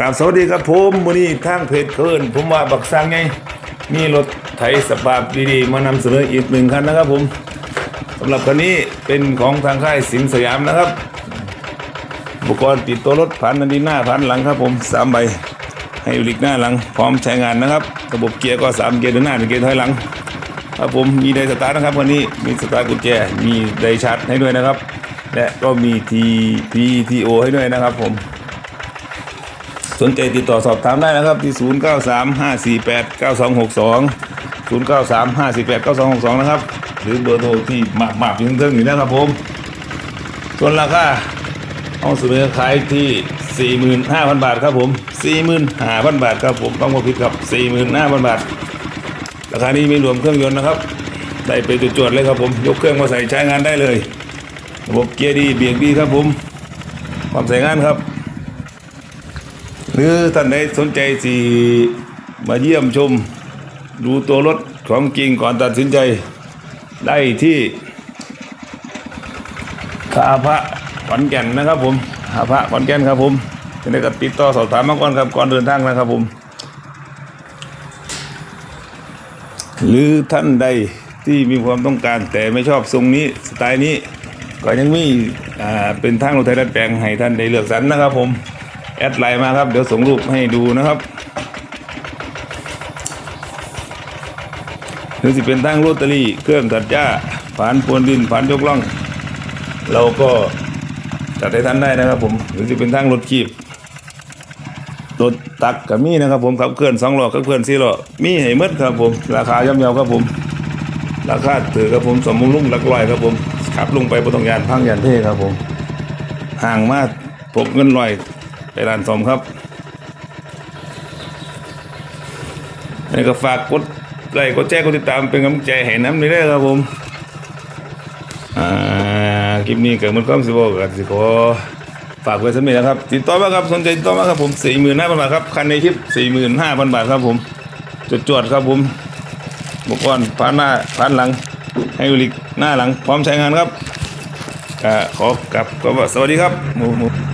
ราบสวัสดีครับผมวันนี้ทางเพจเคินผมว่าบักซังไงมีรถไถสภาพดีๆ มานำเสนออีกหนึ่งคันนะครับผมสำหรับคันนี้เป็นของทางค่ายสินสยามนะครับ อุปกรณ์ติดตัวรถพันนันดีหน้าพันหลังครับผมสามใบให้อยู่ลิกหน้าหลัง พร้อมใช้งานนะครับ ระบบเกียร์ก็สามเกียร์เดินหน้าหนึ่งเกียร์ถอยหลังครับผมมีไดสตาร์นะครับวันนี้มีสตาร์กุญแจมีไดชาร์จให้ด้วยนะครับ และก็มีทีพีทีโอให้ด้วยนะครับผม นใจติดต่อสอบถามได้นะครับที่ 0 9 3 5 4 8 9 2 6 2 0 9 3 5 4 8 9 2 6 2 นะครับ หรือเบอร์โทรที่มามาเพียงเท่านี้นะครับผม ส่วนราคาเอาเสนอขายที่ 45,000 บาทครับผม 45,000 บาทครับผมต้องมาพิดครับ 45,000 บาท ราคานี้ไม่รวมเครื่องยนต์นะครับ ได้ไปจุดจวดๆเลยครับผม ยกเครื่องมาใส่ใช้งานได้เลยระบบเกียร์ดีเบรกดีครับผมความใส่งานครับ หรือท่านใดสนใจสิมาเยี่ยมชม ดูตัวรถของจริงก่อนตัดสินใจ ได้ที่ขาพระขอนแก่นนะครับผมขาพระขอนแก่นครับผมจะได้ก็ติดต่อสอบถามมาก่อนครับก่อนเดินทางนะครับผม หรือท่านใดที่มีความต้องการแต่ไม่ชอบทรงนี้สไตล์นี้ ก็ยังมีอ่เป็นทางรถไทยดัดแปลงให้ท่านได้เลือกสรรนะครับผม แอดไลน์มาครับ เดี๋ยวส่งรูปให้ดูนะครับหรือสิเป็นทางโรตารี่เครื่องตัดหญ้าผ่านพรวนดินผ่านยกล่อง เราก็จัดให้ท่านได้นะครับผมหรือสิเป็นทางรถขีบรถตักกับมีนะครับผมขับเคลื่อนสองล้อขับเคลื่อนสี่ล้อมีให้หมดครับผม ราคาย่อมเยาครับผม ราคาถือครับผมสมมุงลุ่งลักลอยครับผมขับลงไปบนตรงยานพังยานเท่ครับผมห่างมากพกเงินลอย ไปร้านสมครับนี่ก็ฝากกดไลค์กดแชร์กดติดตามเป็นกำลังใจให้น้ำนี่ได้ครับผมอ่าคลิปนี้เกิดมันความสิบกันสิขอฝากไว้สำเร็จนะครับ ติดต่อมาครับสนใจติดต่อมาครับผมสี่หมื่นห้าพันบาทครับคันในคลิปสี่หมื่นห้าพันบาทครับผมจวดๆครับผมอุปกรณ์ผ่านหน้าผ่านหลังให้อุลิกหน้าหลังพร้อมใช้งานครับอ่าขอกลับก็สวัสดีครับหมูหมู